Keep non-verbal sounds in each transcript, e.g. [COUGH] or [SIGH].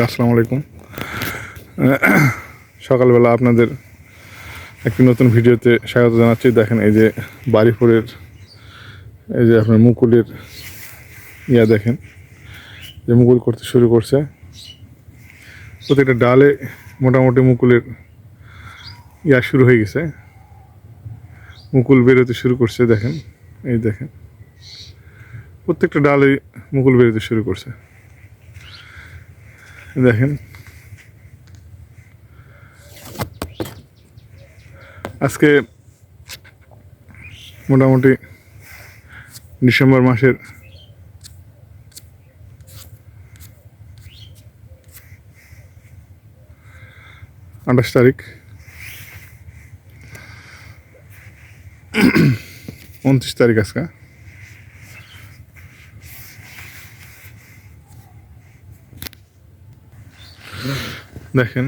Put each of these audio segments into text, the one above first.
আসসালামু আলাইকুম সকালবেলা আপনাদের একটি নতুন ভিডিওতে স্বাগত জানাচ্ছি। দেখেন এই যে বাড়িপুরের, এই যে আপনার মুকুলের ইয়া দেখেন, যে মুকুল করতে শুরু করছে। প্রত্যেকটা ডালে মোটামুটি মুকুলের ইয়া শুরু হয়ে গেছে। মুকুল বেরোতে শুরু করছে, দেখেন, এই দেখেন। প্রত্যেকটা ডালে মুকুল বেরোতে শুরু করছে। দেখেন। আজকে মোটামুটি ডিসেম্বর মাসের আঠাশ তারিখ। উনত্রিশ তারিখ আজকে। দেখেন।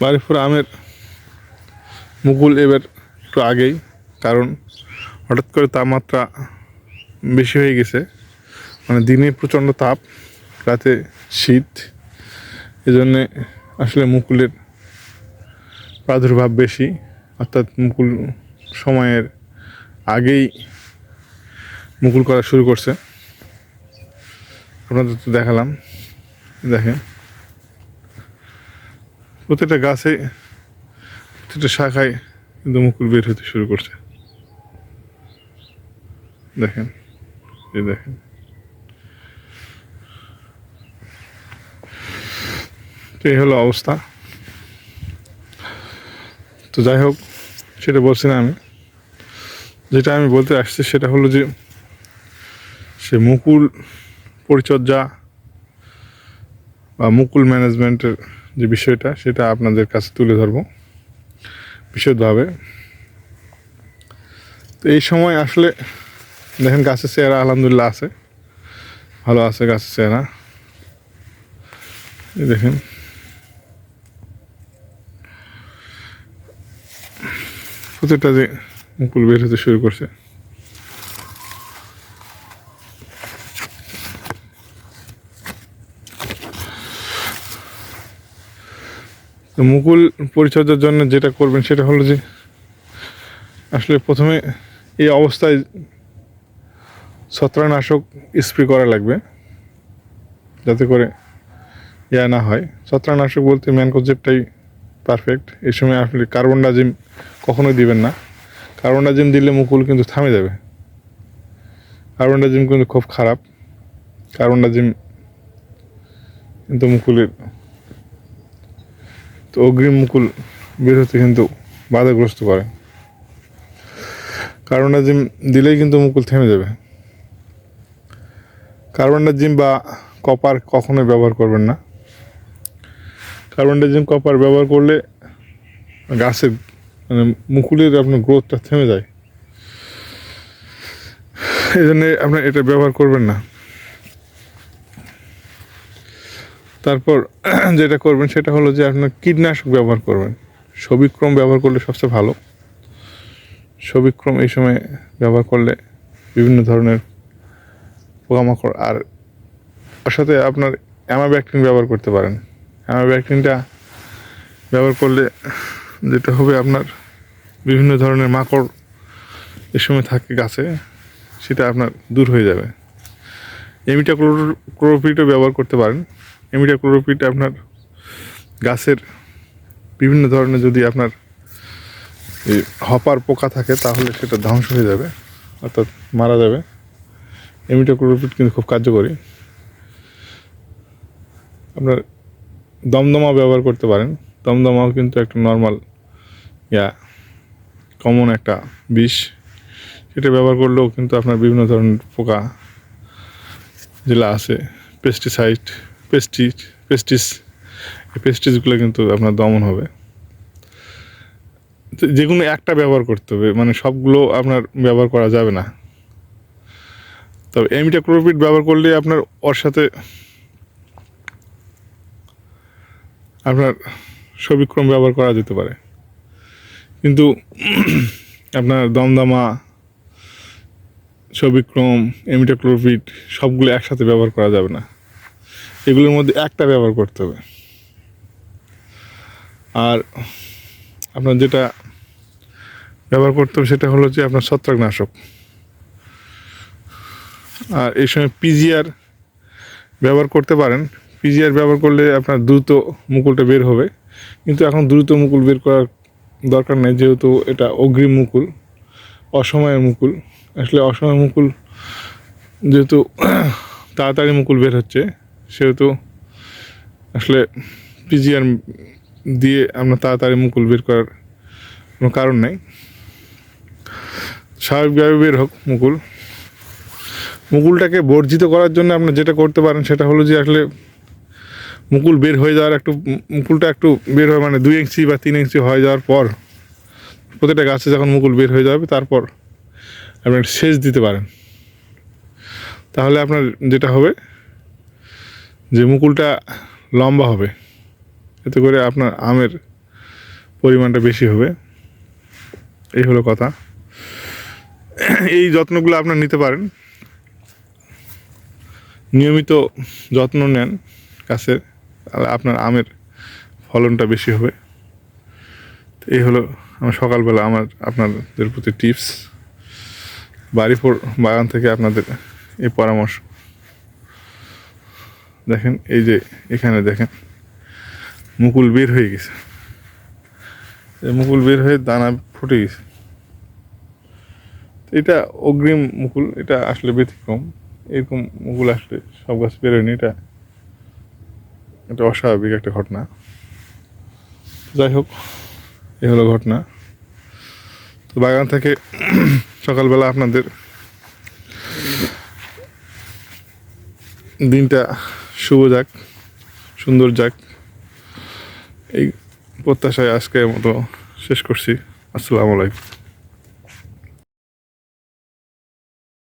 বারিপুর আমের মুকুল এবার একটু আগেই, কারণ হঠাৎ করে তাপমাত্রা বেশি হয়ে গেছে। মানে দিনে প্রচণ্ড তাপ, রাতে শীত। এজন্যে আসলে মুকুলের প্রাদুর্ভাব বেশি, অর্থাৎ মুকুল সময়ের আগেই মুকুল করা শুরু করছে। আপনাদের তো দেখালাম। দেখেন। প্রত্যেকটা গাছে, প্রত্যেকটা শাখায় কিন্তু মুকুল বের হতে শুরু করছে। দেখেন। এই দেখেন। এই হলো অবস্থা। তো যাই হোক, সেটা বলছি না আমি। যেটা আমি বলতে আসছি সেটা হলো যে সে মুকুল পরিচর্যা বা মুকুল ম্যানেজমেন্টের যে বিষয়টা, সেটা আপনাদের কাছে তুলে ধরবো বিশদভাবে। তো এই সময় আসলে দেখেন গাছের চেহারা আলহামদুলিল্লাহ আছে, ভালো আছে গাছের চেহারা। দেখেন। প্রত্যেকটা যে মুকুল বের হতে শুরু করছে। মুকুল পরিচর্যার জন্য যেটা করবেন সেটা হলো যে, আসলে প্রথমে এই অবস্থায় ছত্রাকনাশক স্প্রে করা লাগবে, যাতে করে ইয়া না হয়। ছত্রাকনাশক বলতে ম্যানকোজেবটাই পারফেক্ট এই সময় আপনি কার্বন ডাজিম কখনোই দিবেন না। কার্বন ডাজিম দিলে মুকুল কিন্তু থামে যাবে। কার্বন ডাজিম কিন্তু খুব খারাপ। কার্বন ডাজিম কিন্তু মুকুলের তো অগ্রিম মুকুল বের হতে কিন্তু বাধাগ্রস্ত করে। কার্বনডাজিম দিলেই কিন্তু মুকুল থেমে যাবে। কার্বনডাজিম বা কপার কখনোই ব্যবহার করবেন না। কার্বনডাজিম কপার ব্যবহার করলে গাছের মানে মুকুলের আপনার গ্রোথটা থেমে যায়। এই জন্য আপনার এটা ব্যবহার করবেন না। তারপর [CLEARS THROAT] যেটা করবেন সেটা হলো যে আপনার কীটনাশক ব্যবহার করবেন। সবিক্রম ব্যবহার করলে সবচেয়ে ভালো। সবিক্রম এই সময় ব্যবহার করলে বিভিন্ন ধরনের পোকামাকড় আর সাথে আপনার অ্যামাব্যাকটিন ব্যবহার করতে পারেন। অ্যামাব্যাকটিনটা ব্যবহার করলে যেটা হবে আপনার বিভিন্ন ধরনের মাকড় এ সময় থাকে গাছে, সেটা আপনার দূর হয়ে যাবে। এমিটা ক্লোরোপিটও ব্যবহার করতে পারেন। এমিটা ক্লোরোপিট আপনার গাছের বিভিন্ন ধরনের যদি আপনার হপার পোকা থাকে, তাহলে সেটা ধ্বংস হয়ে যাবে, অর্থাৎ মারা যাবে। এমিটা ক্লোরোপিট কিন্তু খুব কার্যকরী। আপনার দমদমা ব্যবহার করতে পারেন। দমদমাও কিন্তু একটা নর্মাল ইয়া কমন একটা বিষ। সেটা ব্যবহার করলেও কিন্তু আপনার বিভিন্ন ধরনের পোকা যেগুলো আছে পেস্টিসাইড পেস্টিস পেস্টিস এই পেস্টিসগুলো কিন্তু আপনার দমন হবে। যে কোনো একটা ব্যবহার করতে হবে মানে সবগুলো আপনার ব্যবহার করা যাবে না। তবে এমিটা ক্লোরোপিট ব্যবহার করলে আপনার ওর সাথে আপনার সবিক্রম ব্যবহার করা যেতে পারে। কিন্তু আপনার দমদমা, সবিক্রম এমিটাক্লোরপিড সবগুলো একসাথে ব্যবহার করা যাবে না। এগুলোর মধ্যে একটা ব্যবহার করতে হবে। আর আপনার যেটা ব্যবহার করতে হবে সেটা হলো যে আপনার ছত্রাকনাশক। আর এই সময় পিজিআর ব্যবহার করতে পারেন। পিজিআর ব্যবহার করলে আপনার দ্রুত মুকুলটা বের হবে। কিন্তু এখন দ্রুত মুকুল বের করার দরকার নেই, যেহেতু এটা অগ্রিম মুকুল, অসময়ের মুকুল। আসলে অসময়ের মুকুল যেহেতু তাড়াতাড়ি মুকুল বের হচ্ছে সেহেতু আসলে পিজিআর দিয়ে আপনার তাড়াতাড়ি মুকুল বের করার কোনো কারণ নেই। স্বাভাবিকভাবে বের হোক মুকুল। মুকুলটাকে বর্জিত করার জন্য আপনি যেটা করতে পারেন সেটা হলো যে আসলে মুকুল বের হয়ে যাওয়ার একটু মুকুলটা একটু বের হয় মানে দুই ইঞ্চি বা তিন ইঞ্চি হয়ে যাওয়ার পর প্রতিটা গাছে যখন মুকুল বের হয়ে যাবে তারপর আপনি সেচ দিতে পারেন। তাহলে আপনার যেটা হবে যে মুকুলটা লম্বা হবে, এতে করে আপনার আমের পরিমাণটা বেশি হবে। এই হলো কথা। এই যত্নগুলো আপনার নিতে পারেন। নিয়মিত যত্ন নেন গাছের তাহলে আপনার আমের ফলনটা বেশি হবে। এই হলো আমার সকালবেলা আমার আপনাদের প্রতি টিপস বাড়িপুর বাগান থেকে আপনাদের এই পরামর্শ। দেখেন, এই যে এখানে দেখেন, মুকুল বের হয়ে গেছে। মুকুল বের হয়ে দানা ফুটে গেছে। এটা অগ্রিম মুকুল, এটা আসলে ব্যতিক্রম। এরকম মুকুল আসলে সব গাছ বেরোয়নি এটা এটা অস্বাভাবিক একটা ঘটনা। যাই হোক, এ হলো ঘটনা। তো বাগান থেকে [CLEARS THROAT] সকালবেলা আপনাদের দিনটা শুভ যাক সুন্দর যাক। এই প্রত্যাশায় আজকের মতো শেষ করছি। আসসালামু আলাইকুম।